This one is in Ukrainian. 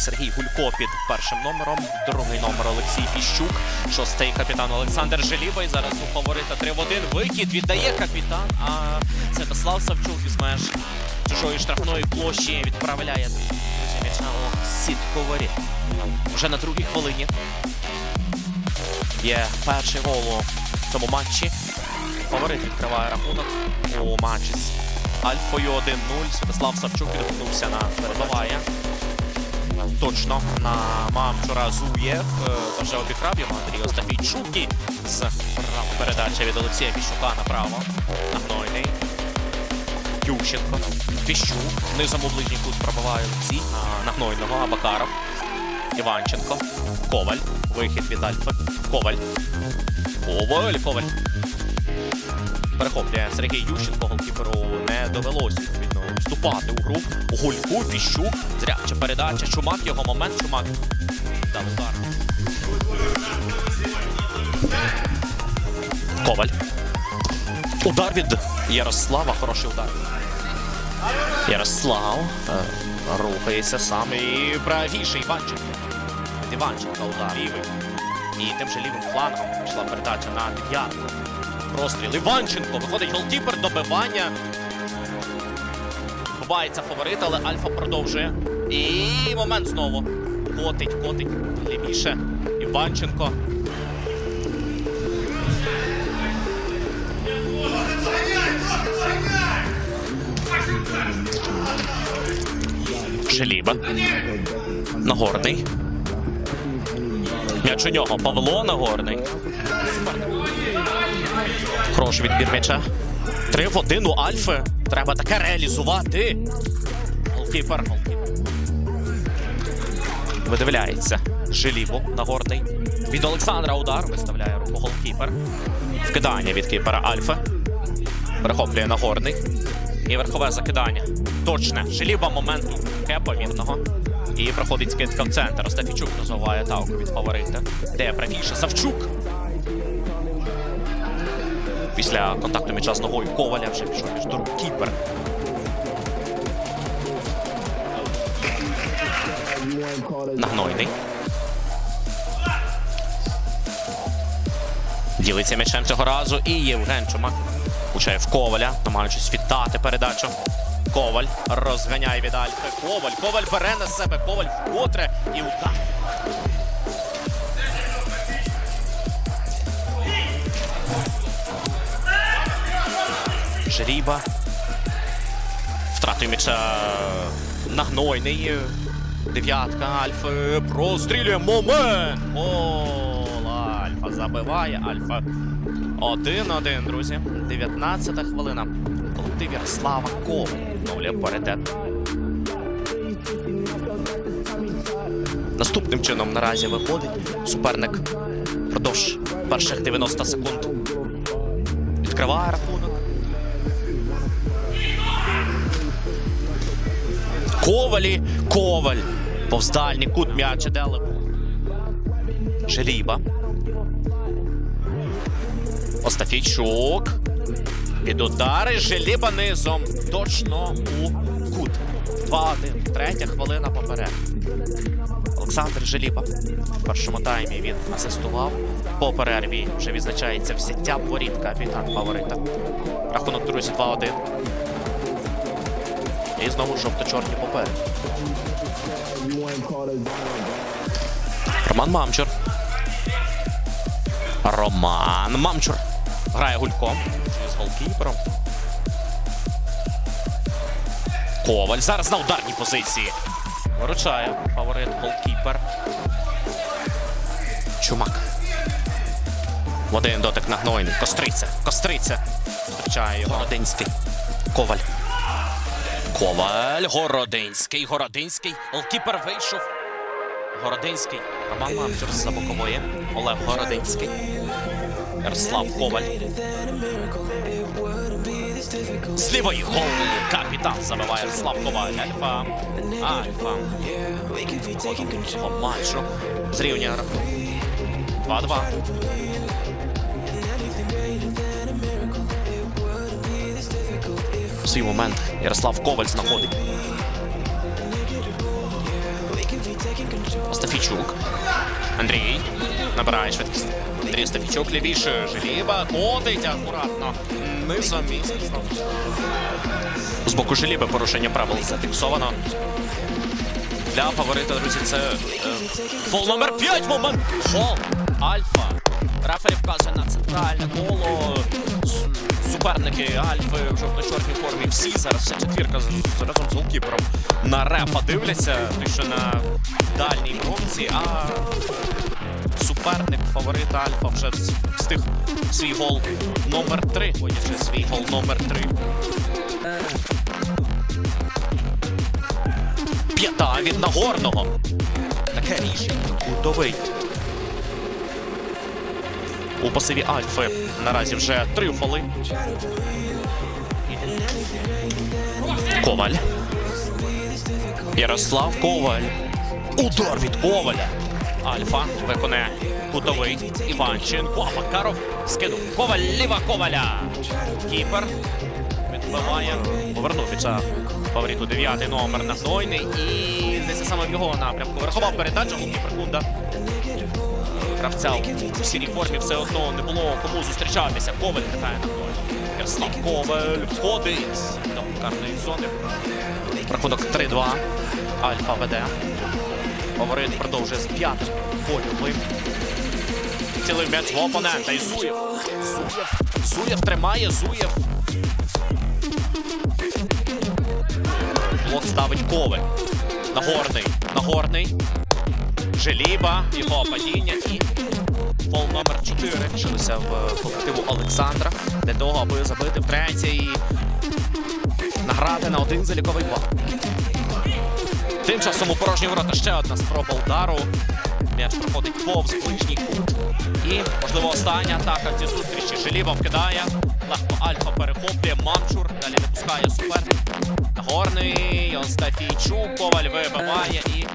Сергій Гулько під першим номером, другий номер Олексій Піщук, шостий капітан Олександр Желіба. Зараз у фаворита 3 в 1. Вихід віддає капітан. А Святослав Савчук із меж чужої штрафної площі відправляє м'яча у сітку. Вже на другій хвилині є перший гол у цьому матчі. Фаворит відкриває рахунок у матчі з Альфою 1-0. Святослав Савчук відгукнувся на перебиває. Точно на Мамчура Зуєв. Е, Вже обікрав його Андрій Остафійчук. І з права передача від Олексія Піщука направо. Нагнойний. Ющенко. Піщук. Низом у ближній кут пробиває Олексій. На Нагнойного. Абакаров. Іванченко. Коваль. Вихід від Альфи. Коваль. Коваль. Коваль. Перехоплює Сергій Ющенко, голкіперу не довелося вступати у гру. Гульку, Піщук, зряча передача, Чумак, його момент, Чумак. Дав удар. Коваль. Удар від Ярослава, хороший удар. Ярослав е, рухається сам і правіше Іванченко. Від удар лівий. І тим же лівим флангом пішла передача на дев'ятку. Простріл. Іванченко виходить голкіпер, добивання. Ховається фаворит, але Альфа продовжує. І момент знову. Котить, котить лівіше. Іванченко. Желіба. Нагорний. М'яч у нього. Павло Нагорний. Хороший відбір м'яча. Три в один у Альфи. Треба таке реалізувати. Голкіпер. голкіпер. Видивляється. Желібо Нагорний. Від Олександра удар. Виставляє руку голкіпер. Вкидання від кіпера Альфи. Перехоплює Нагорний. І верхове закидання. Точне. Желіба момент кепа вірного. І проходить скидка в центр. Остафійчук розвиває атаку від фаворита. Де правіше Савчук. Після контакту м'яча ногою Коваля вже пішов до рук кіпер. Нагнойний. Ділиться м'ячем цього разу і Євген Чумак влучає в Коваля, намагаючись віддати передачу. Коваль розганяє від Альфи. Коваль. Коваль бере на себе. Коваль вкотре і удар. Жеріба. Втратою м'яча нагнойний. Дев'ятка Альфи прострілює момент. Гол Альфа забиває. Альфа 1-1, друзі. 19 хвилина. Колектив Ярослава Ков. Відновлює паритет. Наступним чином наразі виходить суперник впродовж перших 90 секунд. Відкриває рахунок. Ковалі, Коваль. Повздальний кут м'яча дали. Желіба. Остафійчук. Під удари Желіба низом. Точно у кут. 2-1. Третя хвилина поперед. Олександр Желіба в першому таймі він асистував. По перерві вже відзначається взяття воріт капітан фаворита. Рахунок друзі 2-1. І знову жовто-чорні поперед. Роман Мамчур. Роман Мамчур. Грає гульком з голкіпером. Коваль зараз на ударній позиції. Виручає фаворит голкіпер. Чумак. Один дотик нагнойний. Костриця. Костриця. Зустрічає його Городинський. Коваль. Коваль. Городинський. Городинський. Голкіпер вийшов. Городинський. Роман Мамчур з-за бокової. Олег Городинський. Ярослав Коваль. З лівої гол. Капітан забиває Ярослав Коваль. Альфа. Альфа. Виходимо матчу. Зрівнює рахунок. 2-2. Свій момент Ярослав Коваль знаходить. Остафійчук. Андрій. Набирає швидкість. Андрій Остафійчук лівіше. Желіба. Ходить акуратно. Низом. З боку Желіби порушення правил зафіксовано. Для фаворита, друзі, це е, фол номер 5 момент. Фол. Альфа. Рефері вказує на центральне коло. Суперники Альфи в жовто-чорній формі. Всі зараз вся четвірка разом з голкіпером на рефа дивляться. Що на дальній бронзі, а суперник, фаворит Альфа вже вс- встиг свій гол номер 3. Водячи свій гол номер 3. П'ята від Нагорного. Таке рішення. Кутовий. У пасиві Альфи наразі вже три фоли. Коваль. Ярослав Коваль. Удар від Коваля. Альфа виконає кутовий Іванченко. А Макаров скинув. Коваль ліва Коваля. Кіпер відбиває. Повернувся фавориту дев'ятий номер Нагнойний. І десь саме в його напрямку. Верхова передача Кіпер Кунда. Гравця у сірій формі все одно не було кому зустрічатися. Коваль катає на Коваль. Ярослав Коваль входить до карної зони. Рахунок 3-2. Альфа веде. Фаворит продовжує з п'ятим польовим. Цілий м'яч в опонента. І Зуєв. Зуєв. Зуєв тримає. Зуєв. Блок ставить Коваль. Нагорний. Нагорний. Желіба. Його падіння і фол номер 4 лишилися в колективу Олександра для того, аби забити втретє і награти на один заліковий бал. Тим часом у порожні ворота ще одна спроба удару. М'яч проходить повз ближній кут. І, можливо, остання атака в зустрічі. Желіва вкидає. Легко Альфа перехоплює. Мамчур далі не пускає супер. Горний. Остафійчук. Коваль вибиває і